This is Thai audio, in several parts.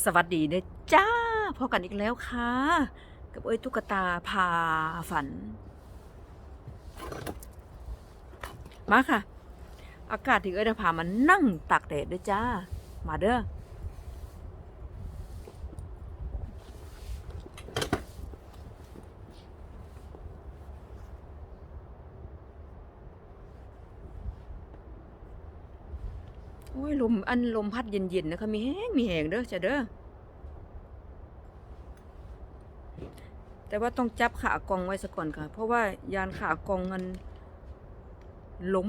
สวัสดีเนะจ้าพบกันอีกแล้วค่ะ กับเอ้ยตุ๊กตาพาฝัน มาค่ะ อากาศที่เอ้ยจะพามานั่งตากแดดด้วยจ้า มาเด้อ โอ้ยลมอันลมพัดเย็นๆนะคะมีแห้งมีแหงเด้อจ้ะเด้อแต่ว่าต้องจับขากองไว้ซะก่อนค่ะ เพราะว่ายานขากองมันล้ม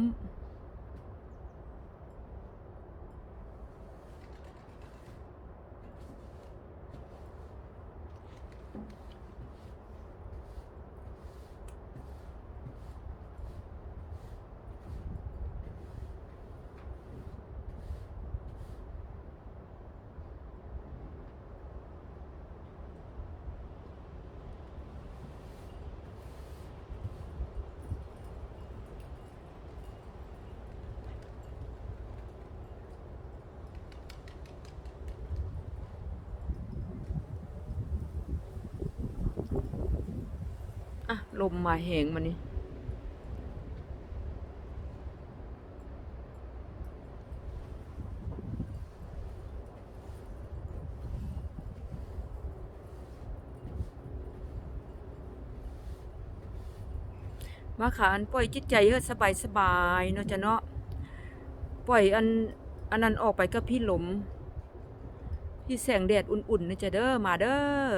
อะ ลมมาแหงมานี่มาขาอันปล่อยจิตใจเฮ็สบายสบายๆเนาะจ้ะเนาะปล่อยอันอันนั้นออกไปกับพี่ลมพี่แสงแดดอุ่นๆนะจ๊ะเด้อมาเด้อ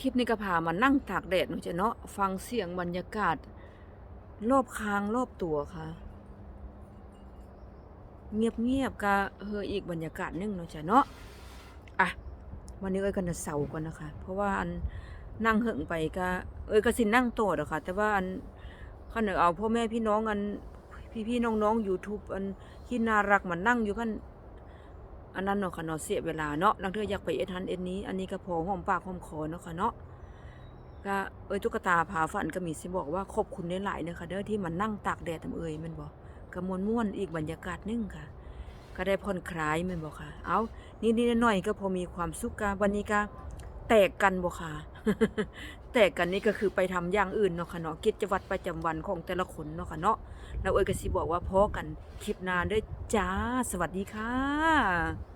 คลิปนี้ก็พามานั่งตากแดดเนาะจ้ะเนาะฟังเสียงบรรยากาศ รอบคางรอบตัวค่ะ เงียบๆก็เฮออีกบรรยากาศนึงเนาะจ้ะเนาะอะวันนี้เอ้ยกันจะเสาก่อนนะคะ เพราะว่าอันนั่งเหิงไปก็เอ้ยก็สินนั่งโตดอะค่ะ แต่ว่าอันขันเอาพ่อแม่พี่น้องอันพี่ๆน้องๆ YouTube อันที่น่ารักมานั่งอยู่กัน อันนั้นเนาะค่ะเนาะเสียเวลาเนาะนังเธออยากไปเอ็ดฮันเอ็ดนี้ อันนี้ก็พอหอมปากหอมคอเนาะค่ะเนาะก็เอ้ยตุ๊กตาผาฝันก็มีสิบอกว่าขอบคุณหลายๆนะคะเด้อที่มันนั่งตากแดดทำเอ้ยมันบอกก็ม่วนอีกบรรยากาศหนึงค่ะ ก็ได้ผ่อนคลายมันบอกค่ะ เอานี่นี่หน่อยก็พอมีความสุขกะวันนี้ก็แตกกันบ่ค่ะ แต่กันนี่ก็คือไปทำอย่างอื่นเนาะค่ะเนาะกิจวัตรประจำวันของแต่ละคนเนาะค่ะเนาะแล้วเอ้ยก็สิบอกว่าพอกันคลิปหน้าเด้อจ้า สวัสดีค่ะ